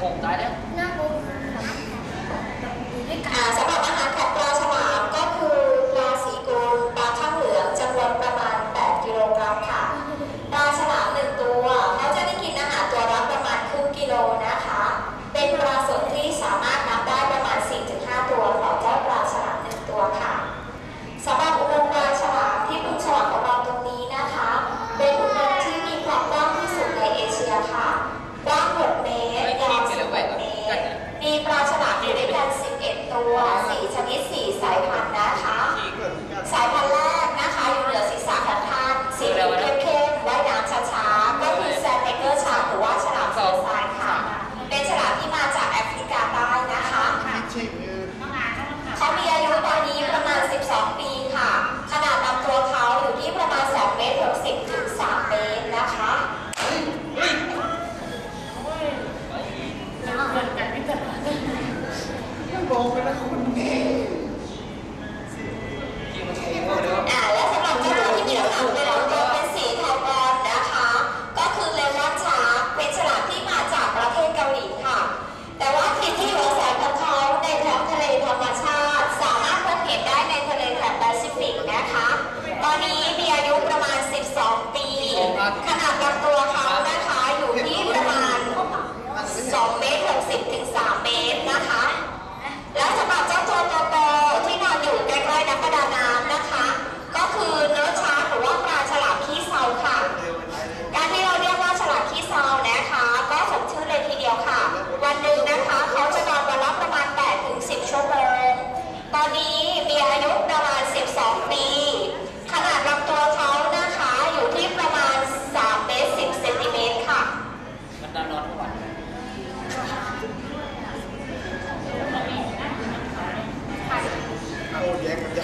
một. 막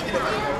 Thank you.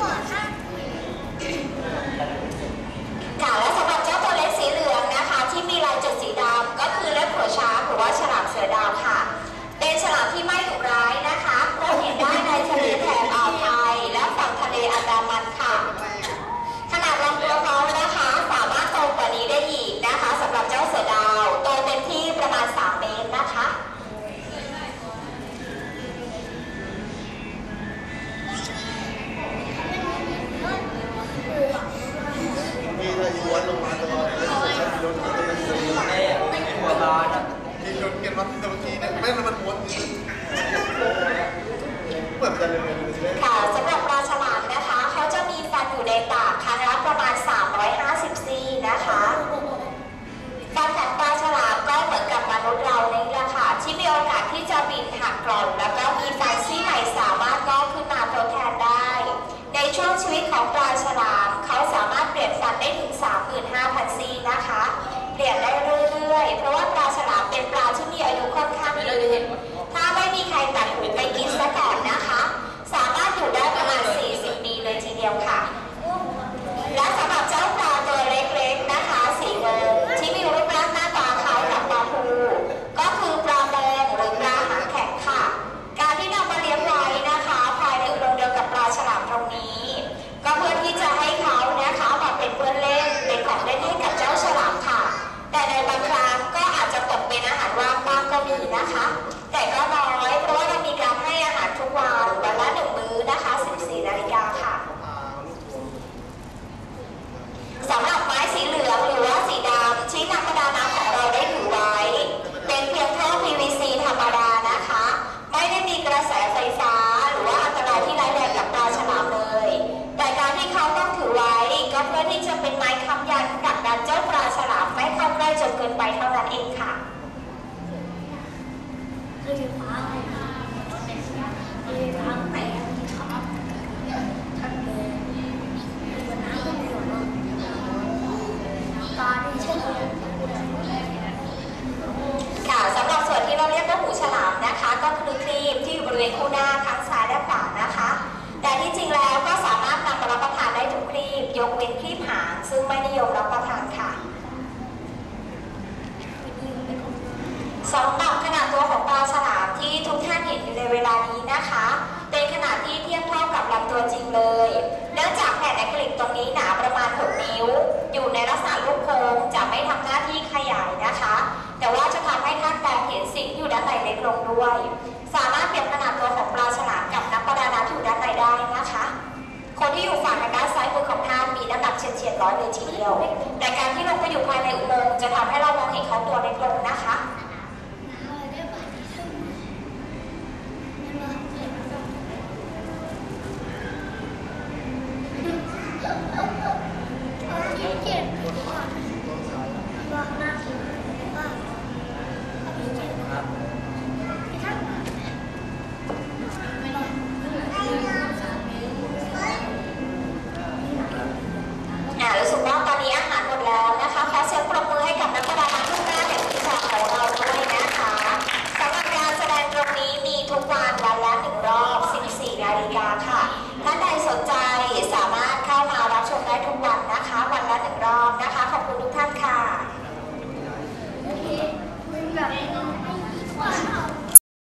ของปลาฉลามเขาสามารถเปลี่ยนฟันได้ถึง 35,000 ซี่นะคะ ที่จะเป็นไม้ค้ำยันกักดันเจ้าปลาฉลามไม่เข้าใกล้จนเกินไปเท่านั้นเองค่ะค่ค่ะสำหรับส่วนที่เราเรียกว่าหูฉลามนะคะ ก็คือครีมที่อยู่บริเวณคู่หน้าค่ะ นี้หนาประมาณ 6 นิ้ว อยู่ในลักษณะลูกโค้งจะไม่ทำหน้าที่ขยายนะคะ แต่ว่าจะทำให้ท่านมองเห็นสิ่งที่อยู่ด้านในเล็กลงด้วย สามารถเปลี่ยนขนาดตัวของปลาฉลามกับนักประดาน้ำอยู่ด้านในได้นะคะ คนที่อยู่ฝั่งด้านซ้ายมือของท่านมีน้ำหนักเฉียดๆร้อยเลยทีเดียวแต่การที่ล